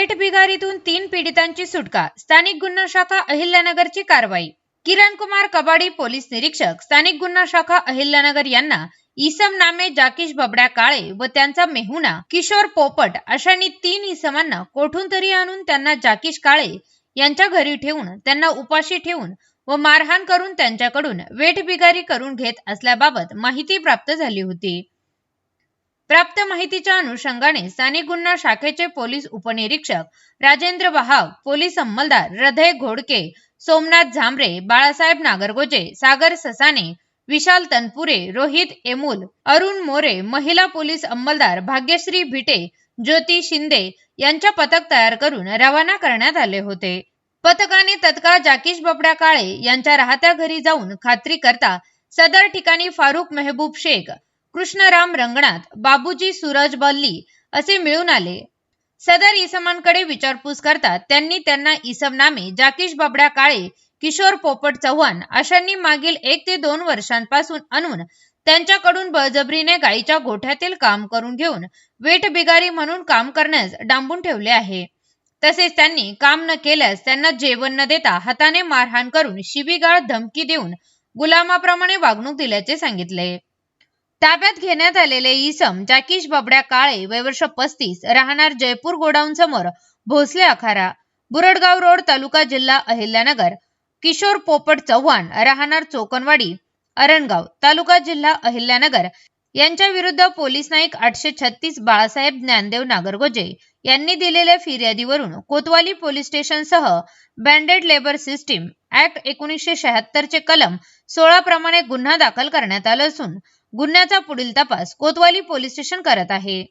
वेठ बिगारीतून तीन पीडितांची सुटका. स्थानिक गुन्हा शाखा अहिल्यानगरची कारवाई. किरण कुमार कबाडी पोलीस निरीक्षक. स्थानिक गुन्हा शाखा अहिल्यानगर यांना इसम नामे जाकीश बबड्या काळे व त्यांचा मेहुणा किशोर पोपट अशांनी तीन इसमांना कोठून तरी आणून त्यांना जाकीश काळे यांच्या घरी ठेवून त्यांना उपाशी ठेवून व मारहाण करून त्यांच्याकडून वेठबिगारी करून घेत असल्याबाबत माहिती प्राप्त झाली होती. प्राप्त माहितीच्या अनुषंगाने स्थानिक गुन्हा शाखेचे पोलीस उपनिरीक्षक राजेंद्र बहाव पोलीस अंमलदार हृदय घोडके सोमनाथ झांबरे बाळासाहेब नागरगोजे सागर ससाने विशाल तनपुरे रोहित एमुल अरुण मोरे महिला पोलीस अंमलदार भाग्यश्री भिटे ज्योती शिंदे यांच्या पथक तयार करून रवाना करण्यात आले होते. पथकाने तत्काळ जाकीश बबड्या काळे यांच्या राहत्या घरी जाऊन खात्री करता सदर ठिकाणी फारुख मेहबूब शेख कृष्णराम रंगनाथ बाबूजी सूरज बल्ली असे मिळून आले. सदर इसमांकडे विचारपूस करता त्यांनी त्यांना इसम नामे जाकीश बाबड्या काळे किशोर पोपट चव्हाण अशांनी मागील एक ते दोन वर्षांपासून आणून त्यांच्याकडून बळजबरीने गायीच्या गोठ्यातील काम करून घेऊन वेठ बिगारी म्हणून काम करण्यास डांबून ठेवले आहे. तसेच त्यांनी काम न केल्यास त्यांना जेवण न देता हाताने मारहाण करून शिबिगाळ धमकी देऊन गुलामाप्रमाणे वागणूक दिल्याचे सांगितले. ताब्यात घेण्यात आलेले इसम जाकीश बबड्या काळे वर्ष पस्तीस राहणार जयपूर गोडाऊन समोर भोसले अखारा बुरडगाव रोड तालुका जिल्हा अहिल्यानगर किशोर पोपट चव्हाण राहणार चोकनवाडी अरणगाव तालुका जिल्हा अहिल्यानगर यांच्या विरुद्ध पोलीस नाईक आठशे छत्तीस बाळासाहेब ज्ञानदेव नागरगोजे यांनी दिलेल्या फिर्यादीवरून कोतवाली पोलीस स्टेशनसह बँडेड लेबर सिस्टीम ऍक्ट एकोणीसशे शहात्तर चे कलम सोळा प्रमाणे गुन्हा दाखल करण्यात आला असून गुन्ह्याचा पुढील तपास कोतवाली पोलीस स्टेशन करत आहे.